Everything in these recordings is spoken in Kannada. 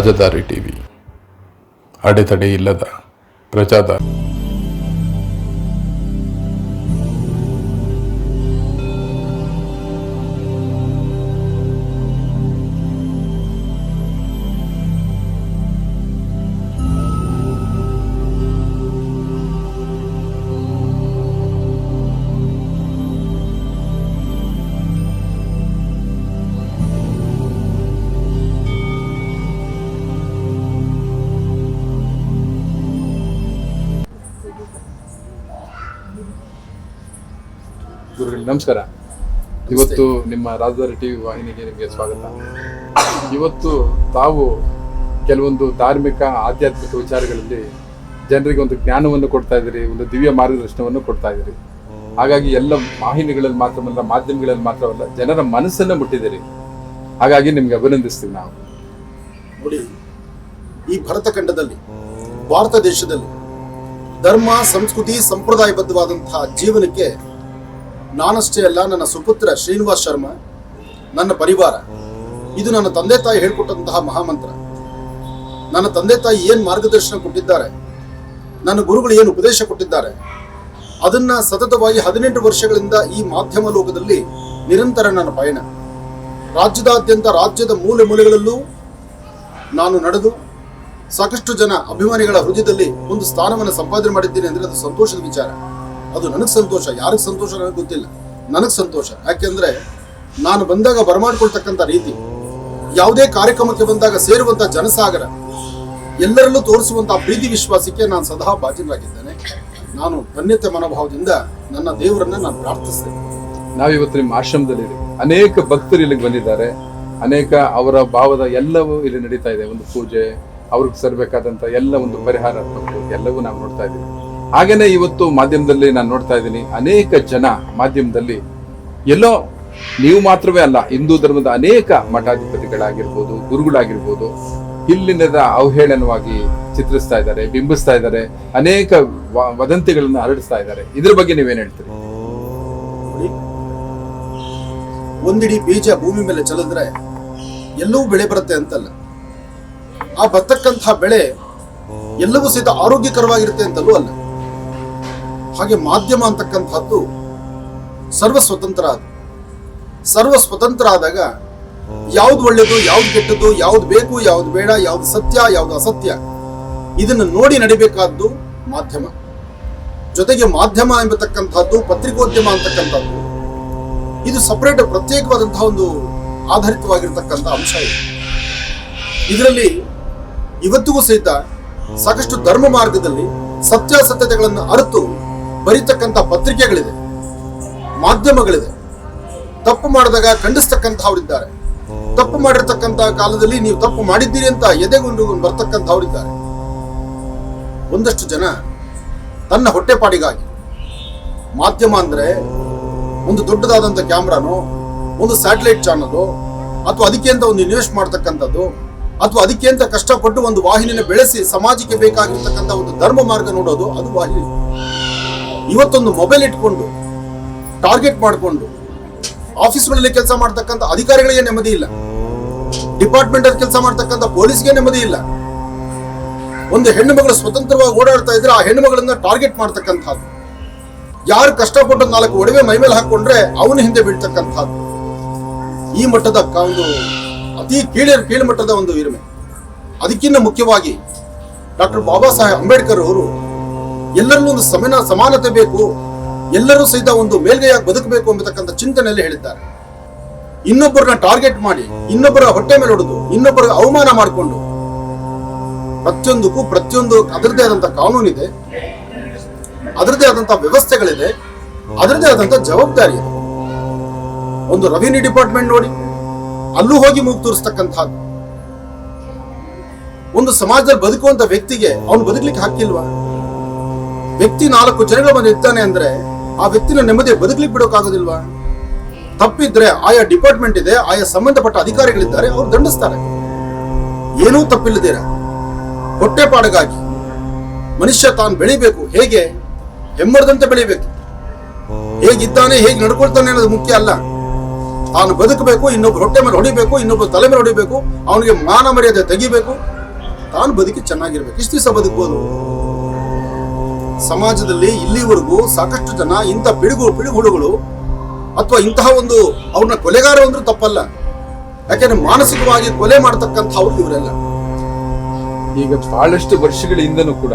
ರಾಜಧಾರಿ ಟಿವಿ. ಅಡೆತಡೆ ಇಲ್ಲದ ಪ್ರಜಾದಾರಿ. ನಮಸ್ಕಾರ. ಇವತ್ತು ನಿಮ್ಮ ರಾಜಧಾನಿ ಟಿವಿ ವಾಹಿನಿಗೆ ನಿಮಗೆ ಸ್ವಾಗತ. ಇವತ್ತು ತಾವು ಕೆಲವೊಂದು ಧಾರ್ಮಿಕ ಆಧ್ಯಾತ್ಮಿಕ ವಿಚಾರಗಳಲ್ಲಿ ಜನರಿಗೆ ಒಂದು ಜ್ಞಾನವನ್ನು ಕೊಡ್ತಾ ಇದ್ದೀರಿ ಒಂದು ದಿವ್ಯ ಮಾರ್ಗದರ್ಶನವನ್ನು ಕೊಡ್ತಾ ಇದ್ದೀರಿ. ಹಾಗಾಗಿ ಎಲ್ಲ ವಾಹಿನಿಗಳಲ್ಲಿ ಮಾತ್ರವಲ್ಲ ಮಾಧ್ಯಮಗಳಲ್ಲಿ ಮಾತ್ರವಲ್ಲ ಜನರ ಮನಸ್ಸನ್ನು ಮುಟ್ಟಿದ್ದೀರಿ. ಹಾಗಾಗಿ ನಿಮ್ಗೆ ಅಭಿನಂದಿಸ್ತೀವಿ ನಾವು. ನೋಡಿ ಈ ಭರತಖಂಡದಲ್ಲಿ ಭಾರತ ದೇಶದಲ್ಲಿ ಧರ್ಮ ಸಂಸ್ಕೃತಿ ಸಂಪ್ರದಾಯಬದ್ಧವಾದಂತಹ ಜೀವನಕ್ಕೆ ನಾನಷ್ಟೇ ಅಲ್ಲ, ನನ್ನ ಸುಪುತ್ರ ಶ್ರೀನಿವಾಸ್ ಶರ್ಮಾ, ನನ್ನ ಪರಿವಾರ. ಇದು ನನ್ನ ತಂದೆ ತಾಯಿ ಹೇಳ್ಕೊಟ್ಟಂತಹ ಮಹಾಮಂತ್ರ. ನನ್ನ ತಂದೆ ತಾಯಿ ಏನು ಮಾರ್ಗದರ್ಶನ ಕೊಟ್ಟಿದ್ದಾರೆ, ನನ್ನ ಗುರುಗಳು ಏನು ಉಪದೇಶ ಕೊಟ್ಟಿದ್ದಾರೆ, ಅದನ್ನ ಸತತವಾಗಿ ಹದಿನೆಂಟು ವರ್ಷಗಳಿಂದ ಈ ಮಾಧ್ಯಮ ಲೋಕದಲ್ಲಿ ನಿರಂತರ ನನ್ನ ಪಯಣ. ರಾಜ್ಯದಾದ್ಯಂತ ರಾಜ್ಯದ ಮೂಲೆ ಮೂಲೆಗಳಲ್ಲೂ ನಾನು ನಡೆದು ಸಾಕಷ್ಟು ಜನ ಅಭಿಮಾನಿಗಳ ಹೃದಯದಲ್ಲಿ ಒಂದು ಸ್ಥಾನವನ್ನು ಸಂಪಾದನೆ ಮಾಡಿದ್ದೇನೆ ಅಂದ್ರೆ ಅದು ಸಂತೋಷದ ವಿಚಾರ. ಅದು ನನಗೆ ಸಂತೋಷ, ಯಾರಿಗೆ ಸಂತೋಷ ನನಗೆ ಗೊತ್ತಿಲ್ಲ. ನನಗೆ ಸಂತೋಷ. ಯಾಕೆಂದ್ರೆ ನಾನು ಬಂದಾಗ ಬರಮಾಡ್ಕೊಳ್ತಕ್ಕಂಥ ರೀತಿ, ಯಾವುದೇ ಕಾರ್ಯಕ್ರಮಕ್ಕೆ ಬಂದಾಗ ಸೇರುವಂತ ಜನಸಾಗರ, ಎಲ್ಲರಲ್ಲೂ ತೋರಿಸುವಂತಹ ಪ್ರೀತಿ ವಿಶ್ವಾಸಕ್ಕೆ ನಾನು ಸದಾ ಬಾಧ್ಯನಾಗಿದ್ದೇನೆ ನಾನು ಧನ್ಯತೆ ಮನೋಭಾವದಿಂದ ನನ್ನ ದೇವರನ್ನ ನಾನು ಪ್ರಾರ್ಥಿಸ್ತೇನೆ. ನಾವಿವತ್ತು ನಿಮ್ಮ ಆಶ್ರಮದಲ್ಲಿ ಅನೇಕ ಭಕ್ತರು ಇಲ್ಲಿಗೆ ಬಂದಿದ್ದಾರೆ. ಅನೇಕ ಅವರ ಭಾವದ ಎಲ್ಲವೂ ಇಲ್ಲಿ ನಡೀತಾ ಇದೆ. ಒಂದು ಪೂಜೆ, ಅವ್ರಿಗೆ ಸರ್ಬೇಕಾದಂತ ಎಲ್ಲ ಒಂದು ಪರಿಹಾರ ಎಲ್ಲವೂ ನಾವು ನೋಡ್ತಾ ಇದ್ದೀವಿ. ಹಾಗೇನೆ ಇವತ್ತು ಮಾಧ್ಯಮದಲ್ಲಿ ನಾನು ನೋಡ್ತಾ ಇದ್ದೀನಿ. ಅನೇಕ ಜನ ಮಾಧ್ಯಮದಲ್ಲಿ ಎಲ್ಲೋ ನೀವು ಮಾತ್ರವೇ ಅಲ್ಲ ಹಿಂದೂ ಧರ್ಮದ ಅನೇಕ ಮಠಾಧಿಪತಿಗಳಾಗಿರ್ಬೋದು ಗುರುಗಳಾಗಿರ್ಬೋದು ಇಲ್ಲಿನದ ಅವಹೇಳನವಾಗಿ ಚಿತ್ರಿಸ್ತಾ ಇದ್ದಾರೆ ಬಿಂಬಿಸ್ತಾ ಇದ್ದಾರೆ ಅನೇಕ ವ- ವದಂತಿಗಳನ್ನು ಹರಡಿಸ್ತಾ ಇದ್ದಾರೆ. ಇದ್ರ ಬಗ್ಗೆ ನೀವೇನ್ ಹೇಳ್ತೀರಿ? ಒಂದಿಡಿ ಬೀಜ ಭೂಮಿ ಮೇಲೆ ಚಲಿದ್ರೆ ಎಲ್ಲವೂ ಬೆಳೆ ಬರುತ್ತೆ ಅಂತಲ್ಲ. ಆ ಬರ್ತಕ್ಕಂತಹ ಬೆಳೆ ಎಲ್ಲವೂ ಸಹಿತ ಆರೋಗ್ಯಕರವಾಗಿರುತ್ತೆ ಅಂತಲೂ ಅಲ್ಲ. ಹಾಗೆ ಮಾಧ್ಯಮ ಅಂತಕ್ಕಂಥದ್ದು ಸರ್ವ ಸ್ವತಂತ್ರ ಅದು ಸರ್ವ ಸ್ವತಂತ್ರ ಆದಾಗ ಯಾವ್ದು ಒಳ್ಳೇದು, ಯಾವ್ದು ಕೆಟ್ಟದ್ದು, ಯಾವ್ದು ಬೇಕು, ಯಾವ್ದು ಬೇಡ, ಯಾವ್ದು ಸತ್ಯ, ಯಾವ್ದು ಅಸತ್ಯ, ಇದನ್ನು ನೋಡಿ ನಡಿಬೇಕಾದ್ದು ಮಾಧ್ಯಮ. ಜೊತೆಗೆ ಮಾಧ್ಯಮ ಎಂಬತಕ್ಕಂಥದ್ದು, ಪತ್ರಿಕೋದ್ಯಮ ಅಂತಕ್ಕಂಥದ್ದು, ಇದು ಸಪರೇಟ್ ಪ್ರತ್ಯೇಕವಾದಂತಹ ಒಂದು ಆಧಾರಿತವಾಗಿರ್ತಕ್ಕಂಥ ಅಂಶ ಇದೆ. ಇದರಲ್ಲಿ ಇವತ್ತಿಗೂ ಸಹಿತ ಸಾಕಷ್ಟು ಧರ್ಮ ಮಾರ್ಗದಲ್ಲಿ ಸತ್ಯಾಸತ್ಯತೆಗಳನ್ನು ಅರಿತು ಬರೀತಕ್ಕಂಥ ಪತ್ರಿಕೆಗಳಿದೆ, ಮಾಧ್ಯಮಗಳಿದೆ. ತಪ್ಪು ಮಾಡಿದಾಗ ಖಂಡಿಸ್ತಕ್ಕಂಥವರಿದ್ದಾರೆ. ತಪ್ಪು ಮಾಡಿರ್ತಕ್ಕಂಥ ಕಾಲದಲ್ಲಿ ನೀವು ತಪ್ಪು ಮಾಡಿದ್ದೀರಿ ಅಂತ ಎದೆಗೊಂಡು ಬರ್ತಕ್ಕಂಥವರಿದ್ದಾರೆ. ಒಂದಷ್ಟು ಜನ ತನ್ನ ಹೊಟ್ಟೆಪಾಡಿಗಾಗಿ, ಮಾಧ್ಯಮ ಅಂದ್ರೆ ಒಂದು ದೊಡ್ಡದಾದಂಥ ಕ್ಯಾಮ್ರಾನೋ, ಒಂದು ಸ್ಯಾಟಲೈಟ್ ಚಾನಲ್, ಅಥವಾ ಅದಕ್ಕೆ ಅಂತ ಒಂದು ಇನ್ವೆಸ್ಟ್ ಮಾಡ್ತಕ್ಕಂಥದ್ದು, ಅಥವಾ ಅದಕ್ಕೆ ಅಂತ ಕಷ್ಟಪಟ್ಟು ಒಂದು ವಾಹಿನಿಯನ್ನು ಬೆಳೆಸಿ ಸಮಾಜಕ್ಕೆ ಬೇಕಾಗಿರ್ತಕ್ಕಂಥ ಒಂದು ಧರ್ಮ ಮಾರ್ಗ ನೋಡೋದು, ಅದು ವಾಹಿನಿ. ಇವತ್ತೊಂದು ಮೊಬೈಲ್ ಇಟ್ಕೊಂಡು ಟಾರ್ಗೆಟ್ ಮಾಡಿಕೊಂಡು ಆಫೀಸ್ಗಳಲ್ಲಿ ಕೆಲಸ ಮಾಡ್ತಕ್ಕಂಥ ಅಧಿಕಾರಿಗಳಿಗೆ ನೆಮ್ಮದಿ ಇಲ್ಲ. ಡಿಪಾರ್ಟ್ಮೆಂಟ್ ಅಲ್ಲಿ ಕೆಲಸ ಮಾಡ್ತಕ್ಕಂಥ ಪೊಲೀಸ್ಗೆ ನೆಮ್ಮದಿ ಇಲ್ಲ. ಒಂದು ಹೆಣ್ಣು ಮಗಳು ಸ್ವತಂತ್ರವಾಗಿ ಓಡಾಡ್ತಾ ಇದ್ರೆ ಆ ಹೆಣ್ಣು ಮಗಳನ್ನ ಟಾರ್ಗೆಟ್ ಮಾಡ್ತಕ್ಕಂಥದ್ದು. ಯಾರು ಕಷ್ಟಪಟ್ಟು ನಾಲ್ಕು ಒಡವೆ ಮೈ ಮೇಲೆ ಹಾಕೊಂಡ್ರೆ ಅವನ ಹಿಂದೆ ಬೀಳ್ತಕ್ಕಂಥದ್ದು. ಈ ಮಟ್ಟದ ಒಂದು ಅತಿ ಕೀಳ ಮಟ್ಟದ ಒಂದು ವಿರಮೆ ಅದಕ್ಕಿಂತ ಮುಖ್ಯವಾಗಿ ಡಾಕ್ಟರ್ ಬಾಬಾ ಸಾಹೇಬ್ ಅಂಬೇಡ್ಕರ್ ಅವರು ಎಲ್ಲರಲ್ಲೂ ಒಂದು ಸಮಾನ ಸಮಾನತೆ ಬೇಕು, ಎಲ್ಲರೂ ಸಹಿತ ಒಂದು ಮೇಲ್ಗೈಯಾಗಿ ಬದುಕಬೇಕು ಎಂಬತಕ್ಕಂಥ ಚಿಂತನೆಯಲ್ಲಿ ಹೇಳಿದ್ದಾರೆ. ಇನ್ನೊಬ್ಬರನ್ನ ಟಾರ್ಗೆಟ್ ಮಾಡಿ, ಇನ್ನೊಬ್ಬರ ಹೊಟ್ಟೆ ಮೇಲೆ ಹೊಡೆದು, ಇನ್ನೊಬ್ಬರ ಅವಮಾನ ಮಾಡಿಕೊಂಡು, ಪ್ರತಿಯೊಂದಕ್ಕೂ ಪ್ರತಿಯೊಂದು ಅದರದೇ ಆದಂತ ಕಾನೂನಿದೆ ಅದರದೇ ಆದಂತ ವ್ಯವಸ್ಥೆಗಳಿದೆ ಅದರದೇ ಆದಂತ ಜವಾಬ್ದಾರಿ ಇದೆ. ಒಂದು ರೆವಿನ್ಯೂ ಡಿಪಾರ್ಟ್ಮೆಂಟ್ ನೋಡಿ, ಅಲ್ಲೂ ಹೋಗಿ ಮೂಗು ತೋರಿಸ್ತಕ್ಕಂಥದ್ದು. ಒಂದು ಸಮಾಜದಲ್ಲಿ ಬದುಕುವಂತ ವ್ಯಕ್ತಿಗೆ ಅವನು ಬದುಕಲಿಕ್ಕೆ ಹಾಕಿಲ್ವಾ? ವ್ಯಕ್ತಿ ನಾಲ್ಕು ಜನಗಳು ಬಂದು ಇರ್ತಾನೆ ಅಂದ್ರೆ ಆ ವ್ಯಕ್ತಿನ ನೆಮ್ಮದಿ ಬದುಕಲಿಕ್ಕೆ ಬಿಡೋಕ್ಕಾಗೋದಿಲ್ವಾ ತಪ್ಪಿದ್ರೆ ಆಯಾ ಡಿಪಾರ್ಟ್ಮೆಂಟ್ ಇದೆ, ಆಯಾ ಸಂಬಂಧಪಟ್ಟ ಅಧಿಕಾರಿಗಳಿದ್ದಾರೆ, ಅವ್ರು ದಂಡಿಸ್ತಾರೆ. ಏನೂ ತಪ್ಪಿಲ್ಲದಿರ. ಹೊಟ್ಟೆಪಾಡಿಗಾಗಿ ಮನುಷ್ಯ ತಾನು ಬೆಳಿಬೇಕು. ಹೇಗೆ? ಹೆಮ್ಮರದಂತೆ ಬೆಳಿಬೇಕು. ಹೇಗಿದ್ದಾನೆ, ಹೇಗೆ ನಡ್ಕೊಳ್ತಾನೆ ಅನ್ನೋದು ಮುಖ್ಯ ಅಲ್ಲ. ತಾನು ಬದುಕಬೇಕು ಇನ್ನೊಬ್ರು ಹೊಟ್ಟೆ ಮೇಲೆ ಹೊಡಿಬೇಕು ಇನ್ನೊಬ್ರು ತಲೆ ಮೇಲೆ ಹೊಡಿಬೇಕು, ಅವನಿಗೆ ಮಾನ ಮರ್ಯಾದೆ ತೆಗಿಬೇಕು. ತಾನು ಬದುಕಿ ಚೆನ್ನಾಗಿರ್ಬೇಕು. ಇಷ್ಟು ದಿವಸ ಬದುಕಬಹುದು ಸಮಾಜದಲ್ಲಿ ಇಲ್ಲಿವರೆಗೂ ಸಾಕಷ್ಟು ಜನ ಇಂಥ ಪಿಡುಗು ಪಿಡುಗುಡುಗಳು ಅಥವಾ ಇಂತಹ ಒಂದು ಅವ್ರನ್ನ ಕೊಲೆಗಾರ ಅಂದ್ರೂ ತಪ್ಪಲ್ಲ. ಯಾಕೆಂದ್ರೆ ಮಾನಸಿಕವಾಗಿ ಕೊಲೆ ಮಾಡತಕ್ಕಂಥವ್ರು ಇವರೆಲ್ಲ. ಈಗ ಬಹಳಷ್ಟು ವರ್ಷಗಳಿಂದನೂ ಕೂಡ